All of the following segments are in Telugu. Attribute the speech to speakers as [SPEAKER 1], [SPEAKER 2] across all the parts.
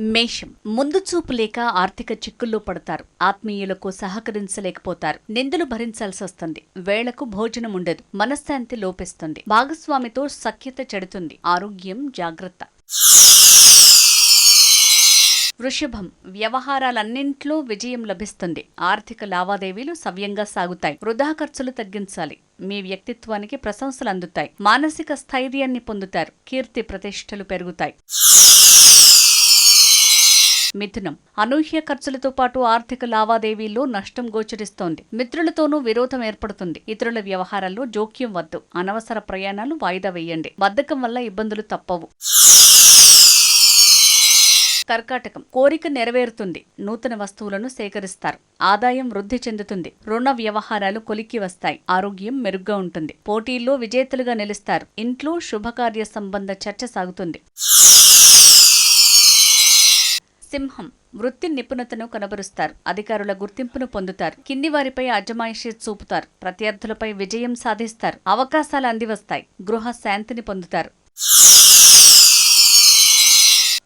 [SPEAKER 1] మేషం. ముందు చూపు లేక ఆర్థిక చిక్కుల్లో పడతారు. ఆత్మీయులకు సహకరించలేకపోతారు. నిందలు భరించాల్సి వస్తుంది. వేళకు భోజనం ఉండదు. మనశ్శాంతి లోపిస్తుంది. భాగస్వామితో సఖ్యత చెడుతుంది. ఆరోగ్యం జాగ్రత్త. వృషభం. వ్యవహారాలన్నింట్లో విజయం లభిస్తుంది. ఆర్థిక లావాదేవీలు సవ్యంగా సాగుతాయి. వృధా ఖర్చులు తగ్గించాలి. మీ వ్యక్తిత్వానికి ప్రశంసలు అందుతాయి. మానసిక స్థైర్యాన్ని పొందుతారు. కీర్తి ప్రతిష్టలు పెరుగుతాయి. మిథునం. అనూహ్య ఖర్చులతో పాటు ఆర్థిక లావాదేవీల్లో నష్టం గోచరిస్తోంది. మిత్రులతోనూ విరోధం ఏర్పడుతుంది. ఇతరుల వ్యవహారాల్లో జోక్యం వద్దు. అనవసర ప్రయాణాలు వాయిదా వేయండి. బద్ధకం వల్ల ఇబ్బందులు తప్పవు. కర్కాటకం. కోరిక నెరవేరుతుంది. నూతన వస్తువులను సేకరిస్తారు. ఆదాయం వృద్ధి చెందుతుంది. రుణ వ్యవహారాలు కొలిక్కి వస్తాయి. ఆరోగ్యం మెరుగ్గా ఉంటుంది. పోటీల్లో విజేతలుగా నిలుస్తారు. ఇంట్లో శుభకార్య సంబంధ చర్చ సాగుతుంది. సింహం వృత్తి నిపుణతను కనబరుస్తారు. అధికారుల గుర్తింపును పొందుతారు. కింది వారిపై అజమాయిషీ చూపుతారు. ప్రత్యర్థులపై విజయం సాధిస్తారు. అవకాశాలు అందివస్తాయి. గృహ శాంతిని పొందుతారు.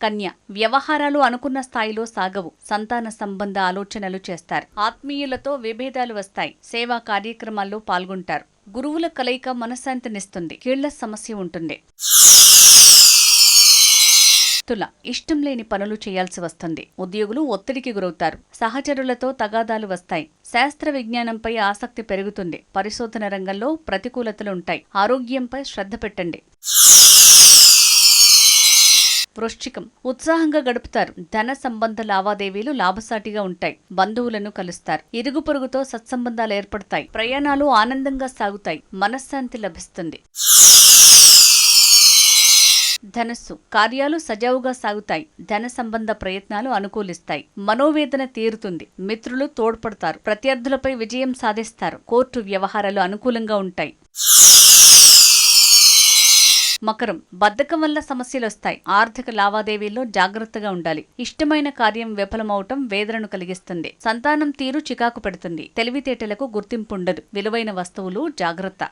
[SPEAKER 1] కన్య వ్యవహారాలు అనుకున్న స్థాయిలో సాగవు. సంతాన సంబంధ ఆలోచనలు చేస్తారు. ఆత్మీయులతో విభేదాలు వస్తాయి. సేవా కార్యక్రమాల్లో పాల్గొంటారు. గురువుల కలయిక మనశ్శాంతినిస్తుంది. కీళ్ళ సమస్య ఉంటుంది. తుల ఇష్టం లేని పనులు చేయాల్సి వస్తుంది. ఉద్యోగులు ఒత్తిడికి గురవుతారు. సహచరులతో తగాదాలు వస్తాయి. శాస్త్ర విజ్ఞానంపై ఆసక్తి పెరుగుతుంది. పరిశోధన రంగంలో ప్రతికూలతలు ఉంటాయి. ఆరోగ్యంపై శ్రద్ధ పెట్టండి. వృశ్చికం. ఉత్సాహంగా గడుపుతారు. ధన సంబంధ లావాదేవీలు లాభసాటిగా ఉంటాయి. బంధువులను కలుస్తారు. ఇరుగు పొరుగుతో సత్సంబంధాలు ఏర్పడతాయి. ప్రయాణాలు ఆనందంగా సాగుతాయి. మనశ్శాంతి లభిస్తుంది. ధనస్సు. కార్యాలు సజావుగా సాగుతాయి. ధన సంబంధ ప్రయత్నాలు అనుకూలిస్తాయి. మనోవేదన తీరుతుంది. మిత్రులు తోడ్పడతారు. ప్రత్యర్థులపై విజయం సాధిస్తారు. కోర్టు వ్యవహారాలు అనుకూలంగా ఉంటాయి. మకరం. బద్ధకం వల్ల సమస్యలు వస్తాయి. ఆర్థిక లావాదేవీల్లో జాగ్రత్తగా ఉండాలి. ఇష్టమైన కార్యం విఫలమవటం వేదనను కలిగిస్తుంది. సంతానం తీరు చికాకు పెడుతుంది. తెలివితేటలకు గుర్తింపు ఉండదు. విలువైన వస్తువులు జాగ్రత్త.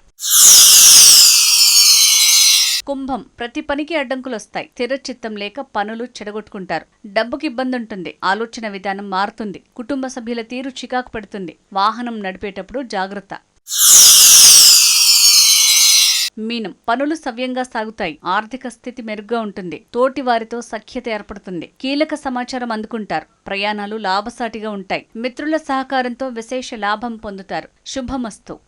[SPEAKER 1] కుంభం ప్రతి పనికి అడ్డంకులు వస్తాయి స్థిరచిత్తం లేక పనులు చెడగొట్టుకుంటారు. డబ్బుకి ఇబ్బంది ఉంటుంది ఆలోచన విధానం మారుతుంది. కుటుంబ సభ్యుల తీరు చికాకు పెడుతుంది. వాహనం నడిపేటప్పుడు జాగ్రత్త. మీనం. పనులు సవ్యంగా సాగుతాయి. ఆర్థిక స్థితి మెరుగ్గా ఉంటుంది. తోటి వారితో సఖ్యత ఏర్పడుతుంది. కీలక సమాచారం అందుకుంటారు. ప్రయాణాలు లాభసాటిగా ఉంటాయి. మిత్రుల సహకారంతో విశేష లాభం పొందుతారు. శుభమస్తు.